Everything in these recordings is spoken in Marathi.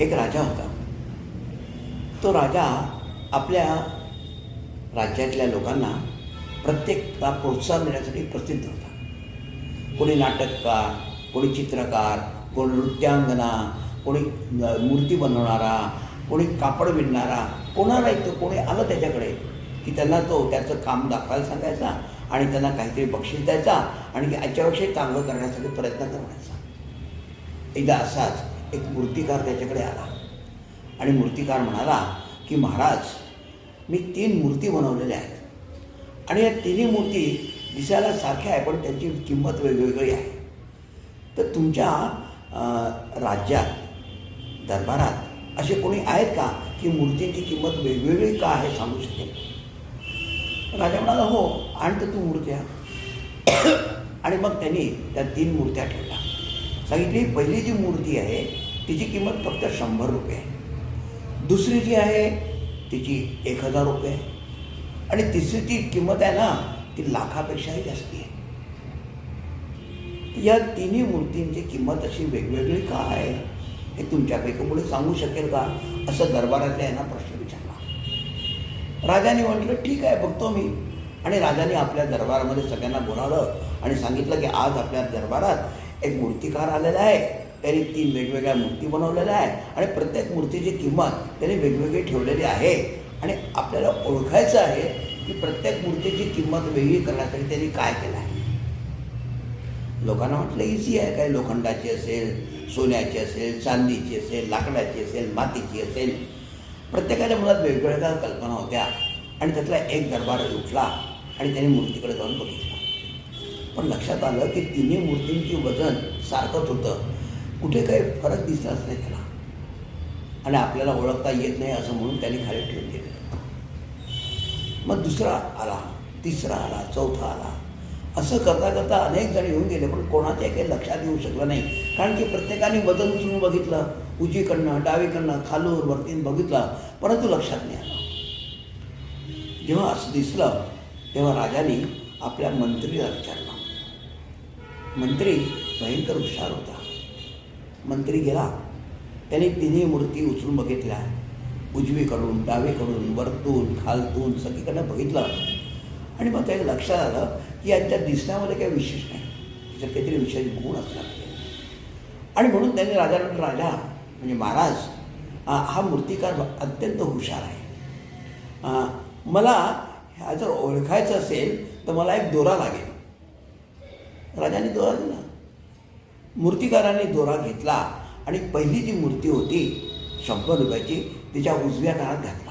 एक राजा होता. तो राजा आपल्या राज्यातल्या लोकांना प्रत्येकला प्रोत्साहन देण्यासाठी प्रसिद्ध होता. कोणी नाटककार कोणी चित्रकार कोणी नृत्यांगना कोणी मूर्ती बनवणारा कोणी कापड विणणारा कोणाला तो कोणी आलं त्याच्याकडे की त्यांना तो त्याचं काम दाखवायला सांगायचा आणि त्यांना काहीतरी बक्षीस द्यायचा आणि याच्यापेक्षा चांगलं करण्यासाठी प्रयत्न करण्याचा एकदा असाच एक मूर्तिकार त्याच्याकडे आला. आणि मूर्तिकार म्हणाला की महाराज मी तीन मूर्ती बनवलेल्या आहेत. आणि या तिन्ही मूर्ती दिसायला सारख्या आहे पण त्यांची किंमत वेगवेगळी आहे. तर तुमच्या राज्यात दरबारात असे कोणी आहेत का की मूर्तींची किंमत वेगवेगळी का आहे सांगू शकेल? राजा म्हणाला हो आणतो तू मूर्त्या. आणि मग त्यांनी त्या तीन मूर्त्या ठेवल्या. सांगितली पहिली जी मूर्ती आहे तिची किंमत फक्त शंभर रुपये आहे. दुसरी जी आहे तिची एक हजार रुपये आहे. आणि तिसरी ती किंमत आहे ना ती लाखापेक्षाही जास्ती आहे. या तिन्ही मूर्तींची किंमत अशी वेगवेगळी का आहे हे तुमच्यापैकी मुळे सांगू शकेल का? असं दरबारातल्या यांना प्रश्न विचारला. राजाने म्हटलं ठीक आहे बघतो मी. आणि राजाने आपल्या दरबारामध्ये सगळ्यांना बोलावलं आणि सांगितलं की आज आपल्या दरबारात एक मूर्तिकार आलेला आहे. त्यांनी तीन वेगवेगळ्या मूर्ती बनवलेल्या आहे आणि प्रत्येक मूर्तीची किंमत त्यांनी वेगवेगळी ठेवलेली आहे. आणि आपल्याला ओळखायचं आहे की प्रत्येक मूर्तीची किंमत वेगळी करण्यासाठी त्यांनी काय केलं आहे. लोकांना म्हटलं इझी आहे. काय लोखंडाची असेल सोन्याची असेल चांदीची असेल लाकडाची असेल मातीची असेल. प्रत्येकाच्या मुलात वेगवेगळ्या कल्पना होत्या. आणि त्यातला एक दरबार उठला आणि त्याने मूर्तीकडे जाऊन बघितलं. पण लक्षात आलं की तिन्ही मूर्तींची वजन सारखंच होतं. कुठे काही फरक दिसलाच नाही त्याला. आणि आपल्याला ओळखता येत नाही असं म्हणून त्यांनी खाली ठेवून दिलं. मग दुसरा आला तिसरा आला चौथा आला. असं करता करता अनेक जण येऊन गेले पण कोणाच्या काही लक्षात येऊ शकलं नाही. कारण की प्रत्येकाने वजन उचलून बघितलं. उजवीकडनं डावीकडनं खालून वरतीन बघितलं. परंतु लक्षात नाही आलं. जेव्हा असं दिसलं तेव्हा राजाने आपल्या मंत्रीला विचारलं. मंत्री भयंकर हुशार होता. मंत्री गेला. त्याने तिन्ही मूर्ती उचलून बघितल्या. उजवीकडून डावीकडून वरतून खालतून सगळीकडनं बघितलं. आणि मग त्याला लक्षात आलं की यांच्या दिसण्यामध्ये काही विशेष नाही. त्याच्यात काहीतरी विशेष गुण असला आणि म्हणून त्यांनी राजाला राजा म्हणजे महाराज हा मूर्तिकार अत्यंत हुशार आहे. मला ह्या जर ओळखायचं असेल तर मला एक दोरा लागेल. राजाने दोरा दिला. मूर्तिकाराने दोरा घेतला आणि पहिली जी मूर्ती होती शंभर रुपयाची तिच्या उजव्या कानात घातला.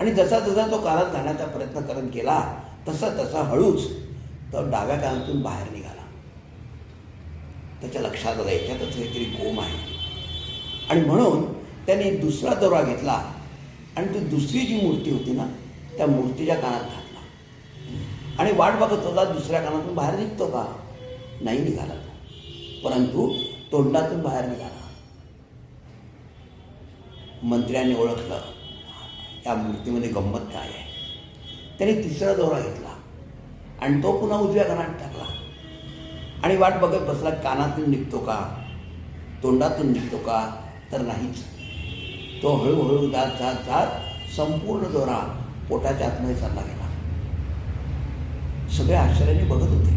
आणि जसा जसा तो कानात घालण्याचा प्रयत्न करत गेला तसा तसा हळूच तो डाव्या कानातून बाहेर निघाला. त्याच्या लक्षात आलं याच्यातच काहीतरी गोम आहे. आणि म्हणून त्याने दुसरा दोरा घेतला. आणि ती दुसरी जी मूर्ती होती ना त्या मूर्तीच्या कानात घातला. आणि वाट बघत होता दुसऱ्या कानातून बाहेर निघतो का? नाही निघाला तो. परंतु तोंडातून बाहेर निघाला. मंत्र्यांनी ओळखलं. त्या मूर्तीमध्ये गंमत काय आहे? त्याने तिसरा दोरा घेतला. आणि तो पुन्हा उजव्या कानात टाकला. आणि वाट बघत बसला कानातून निघतो का? तोंडातून निघतो का? तर नाहीच. तो हळूहळू जात जात जात संपूर्ण दोरा पोटाच्या आतमध्ये चालला गेला. सगळे आश्चर्याने बघत होते.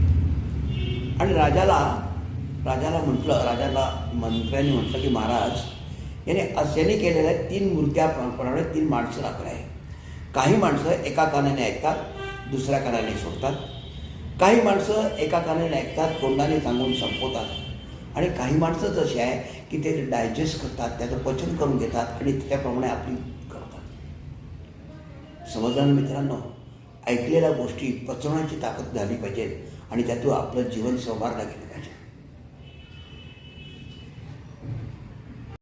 आणि राजाला राजाला म्हटलं राजाला मंत्र्यांनी म्हटलं की महाराज याने असल्याने केलेल्या तीन मूर्त्या प्रमाणे तीन माणसं राखलं आहे काही माणसं एका कानाने ऐकतात दुसऱ्या कानाने सोडतात. काही माणसं एका कानाने ऐकतात तोंडाने सांगून संपवतात. आणि काही माणसं जशी आहे की ते डायजेस्ट करतात त्याचं पचन करून घेतात आणि त्याप्रमाणे आपली करतात. समजलं मित्रांनो? ऐकलेल्या गोष्टी पचवण्याची ताकद झाली पाहिजे आणि त्यातून आपलं जीवन संवारलं गेलं पाहिजे.